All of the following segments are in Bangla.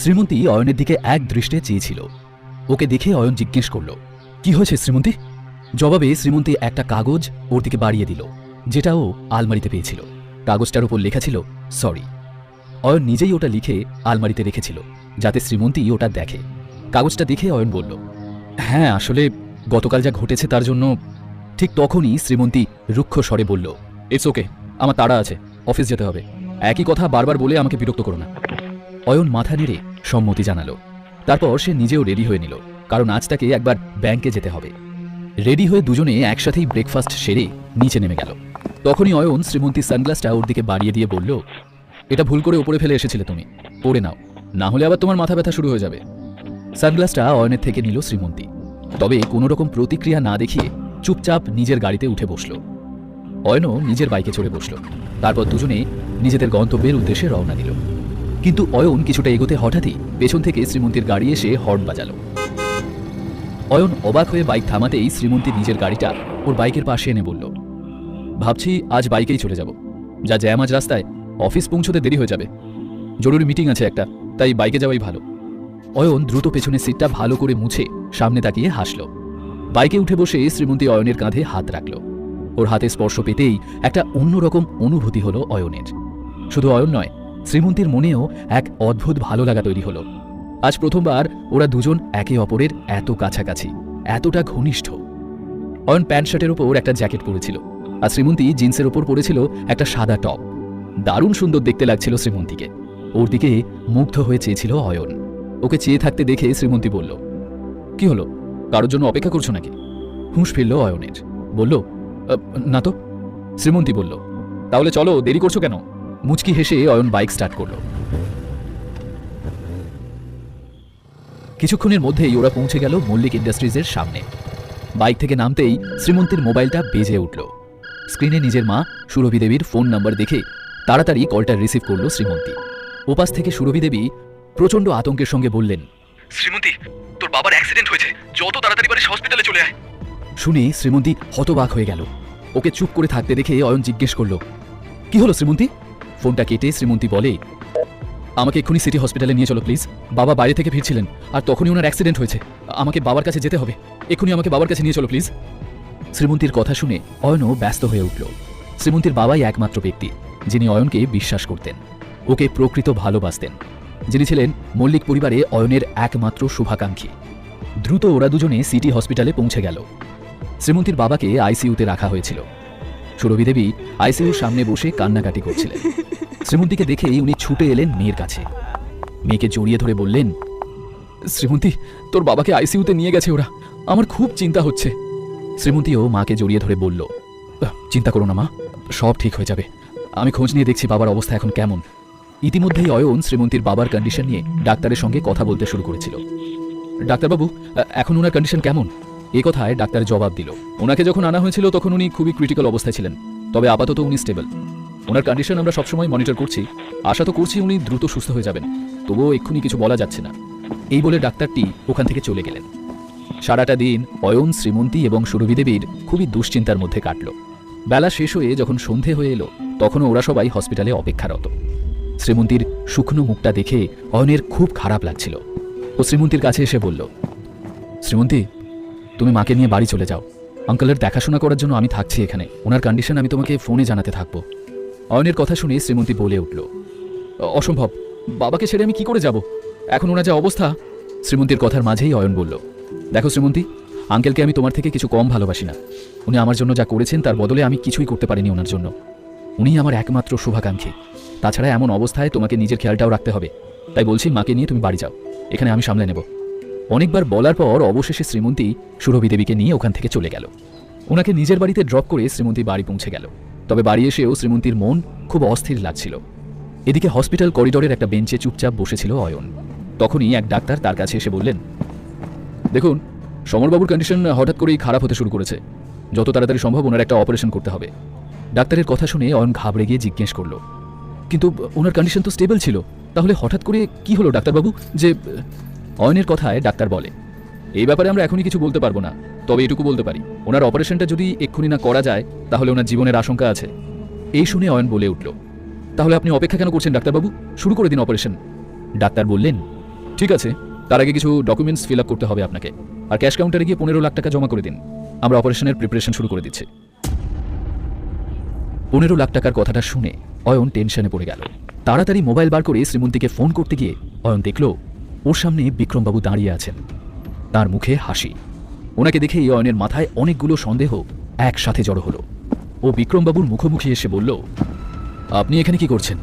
শ্রীমন্তী অয়নের দিকে এক দৃষ্টে চেয়েছিল। ওকে দেখে অয়ন জিজ্ঞেস করল, কি হয়েছে শ্রীমন্তী? জবাবে শ্রীমন্তী একটা কাগজ ওর দিকে বাড়িয়ে দিল, যেটা ও আলমারিতে পেয়েছিল। কাগজটার উপর লেখা ছিল, সরি। অয়ন নিজেই ওটা লিখে আলমারিতে রেখেছিল, যাতে শ্রীমন্তী ওটা দেখে। কাগজটা দেখে অয়ন বলল হ্যাঁ আসলে গতকাল যা ঘটেছে তার জন্য ঠিক তখনই শ্রীমন্তী রুক্ষ স্বরে বলল ইটস ওকে আমার তাড়া আছে, অফিস যেতে হবে। একই কথা বারবার বলে আমাকে বিরক্ত করো না। অয়ন মাথা নেড়ে সম্মতি জানালো। তারপর সে নিজেও রেডি হয়ে নিল, কারণ আজ তাকে একবার ব্যাংকে যেতে হবে। রেডি হয়ে দুজনে একসাথেই ব্রেকফাস্ট সেরে নিচে নেমে গেল। তখনই অয়ন শ্রীমন্তী সানগ্লাসটা ওর দিকে বাড়িয়ে দিয়ে বলল, এটা ভুল করে ওপরে ফেলে এসেছিলে তুমি, পড়ে নাও, না হলে আবার তোমার মাথা ব্যথা শুরু হয়ে যাবে। সানগ্লাসটা অয়নের থেকে নিল শ্রীমন্তী। তবে কোনো রকম প্রতিক্রিয়া না দেখিয়ে চুপচাপ নিজের গাড়িতে উঠে বসল। অয়নও নিজের বাইকে চড়ে বসল। তারপর দুজনে নিজেদের গন্তব্যের উদ্দেশ্যে রওনা দিল। কিন্তু অয়ন কিছুটা এগোতে হঠাৎই পেছন থেকে শ্রীমন্তীর গাড়ি এসে হর্ন বাজালো। অয়ন অবাক হয়ে বাইক থামাতেই শ্রীমন্তী নিজের গাড়িটা ওর বাইকের পাশে এনে বলল, ভাবছি আজ বাইকেই চলে যাব। যা জ্যাম রাস্তায়, অফিস পৌঁছতে দেরি হয়ে যাবে। জরুরি মিটিং আছে একটা, তাই বাইকে যাওয়াই ভালো। অয়ন দ্রুত পেছনের সিটটা ভালো করে মুছে সামনে তাকিয়ে হাসল। বাইকে উঠে বসে শ্রীমন্তী অয়নের কাঁধে হাত রাখল। ওর হাতে স্পর্শ পেতেই একটা অন্যরকম অনুভূতি হলো অয়নের। শুধু অয়ন নয় শ্রীমন্তীর মনেও এক অদ্ভুত ভালো লাগা তৈরি হলো। আজ প্রথমবার ওরা দুজন একে অপরের এত কাছাকাছি, এতটা ঘনিষ্ঠ। অয়ন প্যান্ট শার্টের উপর একটা জ্যাকেট পরেছিল, আর শ্রীমন্তী জিন্সের ওপর পরেছিল একটা সাদা টপ। দারুণ সুন্দর দেখতে লাগছিল শ্রীমন্তীকে। ওর দিকে মুগ্ধ হয়ে চেয়েছিল অয়ন। ওকে চেয়ে থাকতে দেখে শ্রীমন্তী বলল, কি হলো? কারোর জন্য অপেক্ষা করছ নাকি? হুঁশ ফিরল অয়নের। বলল না তো। শ্রীমন্তী বলল, তাহলে চলো, দেরি করছ কেন? মুচকি হেসে অয়ন বাইক স্টার্ট করল। কিছুক্ষণের মধ্যেই ওরা পৌঁছে গেল মল্লিক ইন্ডাস্ট্রিজের সামনে। বাইক থেকে নামতেই শ্রীমন্তীর মোবাইলটা বেজে উঠল। স্ক্রিনে নিজের মা সুরভি দেবীর ফোন নাম্বার দেখে তাড়াতাড়ি কলটা রিসিভ করল শ্রীমন্তী। ওপাশ থেকে সুরভি দেবী প্রচণ্ড আতঙ্কের সঙ্গে বললেন শ্রীমন্তী তোর বাবার অ্যাক্সিডেন্ট হয়েছে। যত তাড়াতাড়ি পারিস হসপিটালে চলে আয়। শুনে শ্রীমন্তী হতবাক হয়ে গেল। ওকে চুপ করে থাকতে দেখে অয়ন জিজ্ঞেস করল কি হলো শ্রীমন্তী? ফোনটা কেটে শ্রীমন্তী বলে, আমাকে এক্ষুনি সিটি হসপিটালে নিয়ে চলো প্লিজ বাবা বাইরে থেকে ফিরছিলেন, আর তখনই ওনার অ্যাক্সিডেন্ট হয়েছে। আমাকে বাবার কাছে যেতে হবে। এক্ষুনি আমাকে বাবার কাছে নিয়ে চলো প্লিজ শ্রীমন্তীর কথা শুনে অয়নও ব্যস্ত হয়ে উঠল। শ্রীমন্তীর বাবাই একমাত্র ব্যক্তি, যিনি অয়নকে বিশ্বাস করতেন, ওকে প্রকৃত ভালোবাসতেন। যিনি ছিলেন মল্লিক পরিবারে অয়নের একমাত্র শুভাকাঙ্ক্ষী। দ্রুত ওরা দুজনে সিটি হসপিটালে পৌঁছে গেল। শ্রীমন্তীর বাবাকে আইসিইউতে রাখা হয়েছিল। সুরভি দেবী আইসিইউর সামনে বসে কান্নাকাটি করছিলেন। শ্রীমন্তীকে দেখেই উনি ছুটে এলেন মেয়ের কাছে। মেয়েকে জড়িয়ে ধরে বললেন, শ্রীমন্তী, তোর বাবাকে আইসিইউতে নিয়ে গেছে ওরা। আমার খুব চিন্তা হচ্ছে। শ্রীমন্তীও মাকে জড়িয়ে ধরে বলল চিন্তা করো না মা, সব ঠিক হয়ে যাবে। আমি খোঁজ নিয়ে দেখছি বাবার অবস্থা এখন কেমন। ইতিমধ্যেই অয়ন শ্রীমন্তীর বাবার কন্ডিশন নিয়ে ডাক্তারের সঙ্গে কথা বলতে শুরু করেছিল। ডাক্তারবাবু এখন ওনার কন্ডিশন কেমন? এ কথায় ডাক্তার জবাব দিল। ওনাকে যখন আনা হয়েছিল তখন উনি খুবই ক্রিটিক্যাল অবস্থায় ছিলেন। তবে আপাতত উনি স্টেবল ওনার কন্ডিশন আমরা সবসময় মনিটর করছি। আশা তো করছি উনি দ্রুত সুস্থ হয়ে যাবেন। তবুও এক্ষুনি কিছু বলা যাচ্ছে না। এই বলে ডাক্তারটি ওখান থেকে চলে গেলেন। সারাটা দিন অয়ন, শ্রীমন্তী এবং সুরভি দেবীর খুবই দুশ্চিন্তার মধ্যে কাটল। বেলা শেষ হয়ে যখন সন্ধে হয়ে এলো, তখনও ওরা সবাই হসপিটালে অপেক্ষারত। শ্রীমন্তীর শুকনো মুখটা দেখে অয়নের খুব খারাপ লাগছিল। ও শ্রীমন্তীর কাছে এসে বলল, শ্রীমন্তী তুমি মাকে নিয়ে বাড়ি চলে যাও। আঙ্কেলের দেখাশোনা করার জন্য আমি থাকছি এখানে। ওনার কন্ডিশন আমি তোমাকে ফোনে জানাতে থাকব। অয়নের কথা শুনে শ্রীমন্তী বলে উঠল অসম্ভব। বাবাকে ছেড়ে আমি কি করে যাব? এখন ওনার যা অবস্থা? শ্রীমন্তীর কথার মাঝেই অয়ন বলল, দেখো শ্রীমন্তী, আঙ্কেলকে আমি তোমার থেকে কিছু কম ভালোবাসি না। উনি আমার জন্য যা করেছেন তার বদলে আমি কিছুই করতে পারিনি ওনার জন্য। উনি আমার একমাত্র শুভাকাঙ্ক্ষী। তাছাড়া এমন অবস্থায় তোমাকে নিজের খেয়ালটাও রাখতে হবে। তাই বলছি, মাকে নিয়ে তুমি বাড়ি যাও। এখানে আমি সামলে নেব। অনেকবার বলার পর অবশেষে শ্রীমন্তী সুরভি দেবীকে নিয়ে ওখান থেকে চলে গেল। ওনাকে নিজের বাড়িতে ড্রপ করে শ্রীমন্তী বাড়ি পৌঁছে গেল। তবে বাড়ি এসেও শ্রীমন্তীর মন খুব অস্থির লাগছিল। এদিকে হসপিটাল করিডোরের একটা বেঞ্চে চুপচাপ বসেছিল অয়ন। তখনই এক ডাক্তার তার কাছে এসে বললেন, দেখুন, সমরবাবুর কন্ডিশন হঠাৎ করেই খারাপ হতে শুরু করেছে। যত তাড়াতাড়ি সম্ভব ওনার একটা অপারেশন করতে হবে। ডাক্তারের কথা শুনে অয়ন ঘাবড়ে গিয়ে জিজ্ঞেস করল, কিন্তু ওনার কন্ডিশন তো স্টেবল ছিল। তাহলে হঠাৎ করে কি হলো ডাক্তারবাবু? যে অয়নের কথায় ডাক্তার বলে, এই ব্যাপারে আমরা এখনই কিছু বলতে পারব না, তবে এটুকু বলতে পারি। ওনার অপারেশনটা যদি এক্ষুনি না করা যায়, তাহলে ওনার জীবনের আশঙ্কা আছে। এই শুনে অয়ন বলে উঠল, তাহলে আপনি অপেক্ষা কেন করছেন, ডাক্তারবাবু? শুরু করে দিন অপারেশন। ডাক্তার বললেন, ঠিক আছে, তার আগে কিছু ডকুমেন্টস ফিল করতে হবে আপনাকে, আর ক্যাশ কাউন্টারে গিয়ে পনেরো লাখ টাকা জমা করে দিন। আমরা অপারেশনের প্রিপারেশন শুরু করে দিচ্ছি। পনেরো লাখ টাকার কথাটা শুনে অয়ন টেনশনে পড়ে গেল। তাড়াতাড়ি মোবাইল বার করে শ্রীমন্তীকে ফোন করতে গিয়ে অয়ন দেখল ওর সামনে বিক্রমবাবু দাঁড়িয়ে আছেন। তার মুখে হাসি। ওনাকে দেখেই অয়নের মাথায় অনেকগুলো সন্দেহ একসাথে জড়ো হলো। ও বিক্রমবাবুর মুখোমুখি এসে বলল, আপনি এখানে কি করছেন?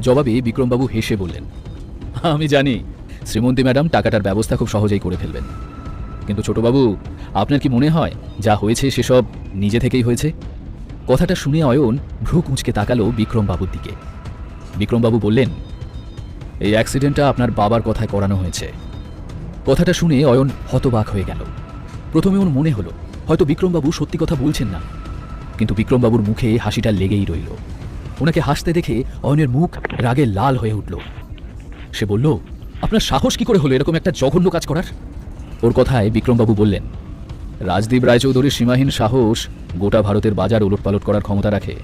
জবাবে বিক্রমবাবু হেসে বললেন, আমি জানি, শ্রীমন্তী ম্যাডাম টাকাটার ব্যবস্থা খুব সহজেই করে ফেলবেন। কিন্তু ছোটবাবু, আপনার কি মনে হয়, যা হয়েছে সেসব নিজে থেকেই হয়েছে? কথাটা শুনে অয়ন ভ্রু কুঁচকে তাকালো বিক্রমবাবুর দিকে। বিক্রমবাবু বললেন এই অ্যাক্সিডেন্টটা আপনার বাবার কথায় করানো হয়েছে। কথাটা শুনে অয়ন হতবাক হয়ে গেল। প্রথমে ওর মনে হলো, হয়তো বিক্রমবাবু সত্যি কথা বলছেন না। কিন্তু বিক্রমবাবুর মুখে হাসিটা লেগেই রইল। ওনাকে হাসতে দেখে অয়নের মুখ রাগে লাল হয়ে উঠল। সে বলল, আপনার সাহস কি করে হলো এরকম একটা জঘন্য কাজ করার? ওর কথায় বিক্রমবাবু বললেন, রাজদীপ রায়চৌধুরীর সীমাহীন সাহস গোটা ভারতের বাজার ওলটপালট করার ক্ষমতা রাখে।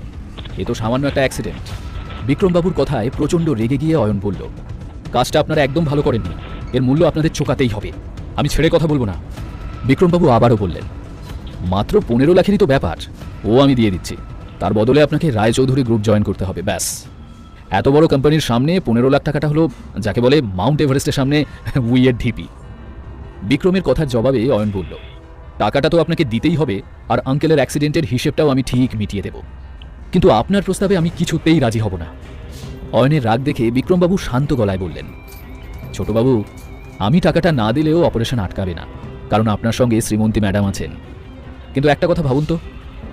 এ তো সামান্য একটা অ্যাক্সিডেন্ট বিক্রমবাবুর কথায় প্রচণ্ড রেগে গিয়ে অয়ন বলল, কাজটা আপনারা একদম ভালো করেননি। এর মূল্য আপনাদের চোকাতেই হবে। আমি ছেড়ে কথা বলব না। বিক্রমবাবু আবারও বললেন, মাত্র পনেরো লাখেরই তো ব্যাপার। ও আমি দিয়ে দিচ্ছি। তার বদলে আপনাকে রায়চৌধুরী গ্রুপ জয়েন করতে হবে, ব্যাস। এত বড় কোম্পানির সামনে পনেরো লাখ টাকাটা হলো, যাকে বলে মাউন্ট এভারেস্টের সামনে উইয়ের ঢিপি। বিক্রমের কথার জবাবে অয়ন বলল, টাকাটা তো আপনাকে দিতেই হবে, আর আঙ্কেলের অ্যাক্সিডেন্টের হিসেবটাও আমি ঠিক মিটিয়ে দেব। কিন্তু আপনার প্রস্তাবে আমি কিছুতেই রাজি হব না। অয়নের রাগ দেখে বিক্রমবাবু শান্ত গলায় বললেন, ছোটবাবু, আমি টাকাটা না দিলেও অপারেশন আটকাবে না, কারণ আপনার সঙ্গে শ্রীমন্তী ম্যাডাম আছেন। কিন্তু একটা কথা ভাবুন তো,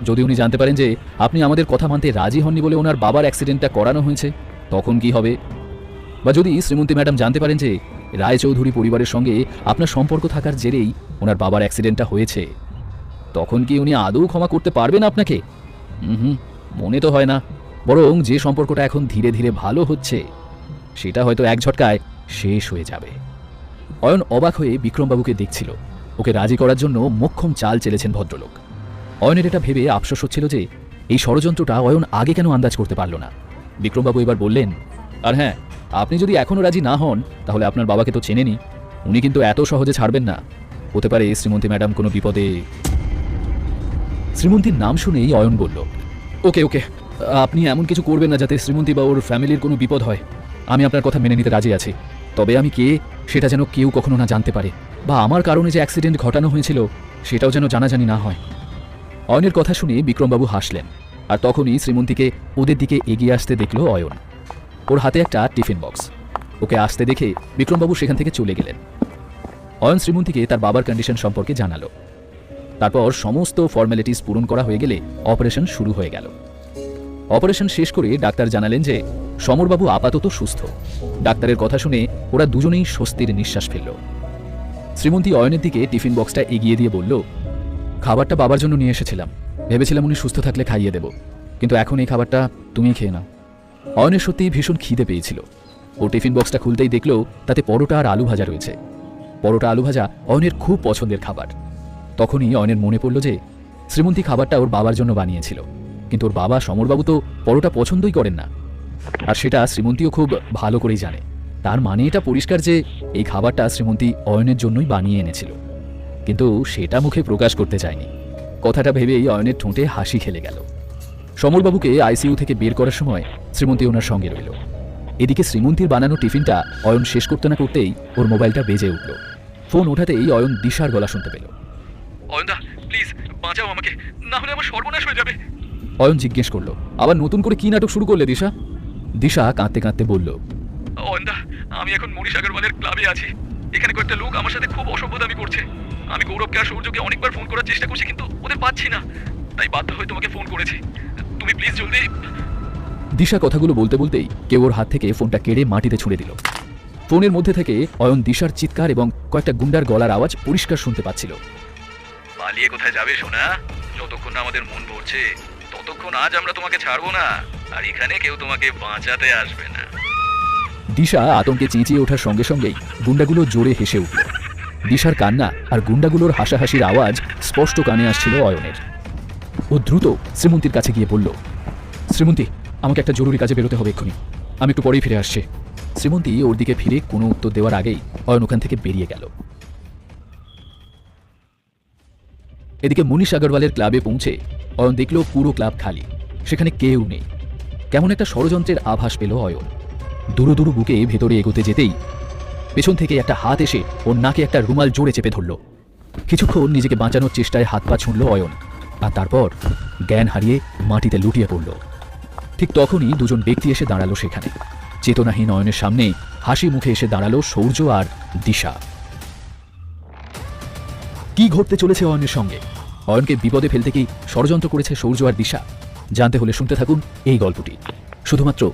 যদি উনি জানতে পারেন যে আপনি আমাদের কথা মানতে রাজি হননি বলে ওনার বাবার অ্যাক্সিডেন্টটা করানো হয়েছে, তখন কি হবে? বা যদি শ্রীমন্তী ম্যাডাম জানতে পারেন যে রায়চৌধুরী পরিবারের সঙ্গে আপনার সম্পর্ক থাকার জেরেই ওনার বাবার অ্যাক্সিডেন্টটা হয়েছে, তখন কি উনি আদৌ ক্ষমা করতে পারবেন আপনাকে? হুম মনে তো হয় না। বরং যে সম্পর্কটা এখন ধীরে ধীরে ভালো হচ্ছে, সেটা হয়তো এক ঝটকায় শেষ হয়ে যাবে। অয়ন অবাক হয়ে বিক্রমবাবুকে দেখছিল। ওকে রাজি করার জন্য মোক্ষম চাল চেলেছেন ভদ্রলোক। অয়নের এটা ভেবে আফসোস হচ্ছিল যে, এই ষড়যন্ত্রটা অয়ন আগে কেন আন্দাজ করতে পারল না। বিক্রমবাবু এবার বললেন, আর হ্যাঁ আপনি যদি এখনও রাজি না হন, তাহলে আপনার বাবাকে তো চেনেনি উনি কিন্তু এত সহজে ছাড়বেন না। হতে পারে শ্রীমন্তী ম্যাডাম কোনো বিপদে শ্রীমন্তীর নাম শুনেই অয়ন বলল ওকে ওকে আপনি এমন কিছু করবেন না যাতে শ্রীমন্তী বা ওর ফ্যামিলির কোনো বিপদ হয়। আমি আপনার কথা মেনে নিতে রাজি আছি। তবে আমি কে, সেটা যেন কেউ কখনো না জানতে পারে। বা আমার কারণে যে অ্যাক্সিডেন্ট ঘটানো হয়েছিল, সেটাও যেন জানাজানি না হয়। অয়নের কথা শুনে বিক্রমবাবু হাসলেন। আর তখনই শ্রীমন্তীকে ওদের দিকে এগিয়ে আসতে দেখল অয়ন। ওর হাতে একটা টিফিন বক্স। ওকে আসতে দেখে বিক্রমবাবু সেখান থেকে চলে গেলেন। অয়ন শ্রীমন্তীকে তার বাবার কন্ডিশন সম্পর্কে জানালো। তারপর সমস্ত ফর্মালিটিস পূরণ করা হয়ে গেলে অপারেশন শুরু হয়ে গেল। অপারেশন শেষ করে ডাক্তার জানালেন যে, সমরবাবু আপাতত সুস্থ। ডাক্তারের কথা শুনে ওরা দুজনেই স্বস্তির নিঃশ্বাস ফেলল। শ্রীমন্তী অয়নের দিকে টিফিন বক্সটা এগিয়ে দিয়ে বলল, খাবারটা বাবার জন্য নিয়ে এসেছিলাম। ভেবেছিলাম উনি সুস্থ থাকলে খাইয়ে দেব। কিন্তু এখন এই খাবারটা তুমি খেয়ে নাও। অয়নের সত্যি ভীষণ খিদে পেয়েছিল। ও টিফিন বক্সটা খুলতেই দেখল তাতে পরোটা আর আলু ভাজা রয়েছে। পরোটা আলু ভাজা অয়নের খুব পছন্দের খাবার। তখনই অয়নের মনে পড়ল যে শ্রীমন্তী খাবারটা ওর বাবার জন্য বানিয়েছিল। কিন্তু ওর বাবা সমরবাবু তো পরোটা পছন্দই করেন না। আর সেটা শ্রীমন্তীও খুব ভালো করেই জানে। তার মানে এটা পরিষ্কার যে এই খাবারটা শ্রীমন্তী অয়নের জন্যই বানিয়ে এনেছিল। কিন্তু সেটা মুখে প্রকাশ করতে চায়নি। কথাটা ভেবেই অয়নের ঠোঁটে হাসি খেলে গেল। সমরবাবুকে আইসিইউ থেকে বের করার সময় শ্রীমন্তী ওনার সঙ্গে রইল। এদিকে শ্রীমন্তীর বানানো টিফিনটা অয়ন শেষ করতে না করতেই ওর মোবাইলটা বেজে উঠল। ফোন ওঠাতেই অয়ন দিশার গলা শুনতে পেল। অয়নদা প্লিজ বাঁচাও আমাকে। না হলে আমার সর্বনাশ হয়ে যাবে। অয়ন জিজ্ঞেস করল আবার নতুন করে কি নাটক শুরু করলে দিশা? দিশা কাঁদতে কাঁদতে বলল অয়নদা আমি এখন মনীষ আগরওয়ালের ক্লাবে আছি। এখানে কয়েকটা লোক আমার সাথে খুব অসভ্যতামি করছে। আমি গৌরবকে আর সৌর্যকে অনেকবার ফোন করার চেষ্টা করছি কিন্তু ওদের পাচ্ছি না। তাই বাধ্য হয়ে তোমাকে ফোন করেছি। তুমি প্লিজ জলদি দিশা কথাগুলো বলতে বলতেই কেউ ওর হাত থেকে ফোনটা কেড়ে মাটিতে ছুঁড়ে দিল। ফোনের মধ্যে থেকে অয়ন দিশার চিৎকার এবং কয়েকটা গুন্ডার গলার আওয়াজ পরিষ্কার শুনতে পাচ্ছিল। পালিয়ে কোথায় যাবে, সোনা? যতক্ষণ আমাদের মন ভরছে, ততক্ষণ আজ আমরা তোমাকে ছাড়বো না। আর এখানে কেউ তোমাকে বাঁচাতে আসবে না। দিশা আতঙ্কে চেঁচিয়ে ওঠার সঙ্গে সঙ্গেই গুন্ডাগুলো জোরে হেসে উঠল। দিশার কান্না আর গুন্ডাগুলোর হাসাহাসির আওয়াজ স্পষ্ট কানে আসছিল অয়নের। ও দ্রুত শ্রীমন্তীর কাছে গিয়ে বলল, শ্রীমন্তী, আমাকে একটা জরুরি কাজে বেরোতে হবে এক্ষুনি। আমি একটু পরেই ফিরে আসছি। শ্রীমন্তী ওর দিকে ফিরে কোনো উত্তর দেওয়ার আগেই অয়ন ওখান থেকে বেরিয়ে গেল। এদিকে মনীষ আগরওয়ালের ক্লাবে পৌঁছে অয়ন দেখল পুরো ক্লাব খালি, সেখানে কেউ নেই। কেমন একটা ষড়যন্ত্রের আভাস পেল অয়ন। দুরু দুরু বুকে ভেতরে এগোতে যেতেই পেছন থেকে একটা হাত এসে ওর নাকে একটা রুমাল জোরে চেপে ধরল। কিছুক্ষণ নিজেকে বাঁচানোর চেষ্টায় হাত পা ছুঁড়ল অয়ন, আর তারপর জ্ঞান হারিয়ে মাটিতে লুটিয়ে পড়ল। ঠিক তখনই দুজন ব্যক্তি এসে দাঁড়াল সেখানে। চেতনাহীন অয়নের সামনে হাসি মুখে এসে দাঁড়াল সৌর্য আর দিশা। কি ঘটতে চলেছে অয়নের সঙ্গে? অয়নকে বিপদে ফেলতে কি ষড়যন্ত্র করেছে সৌর্য আর দিশা? জানতে হলে শুনতে থাকুন এই গল্পটি। শুধুমাত্র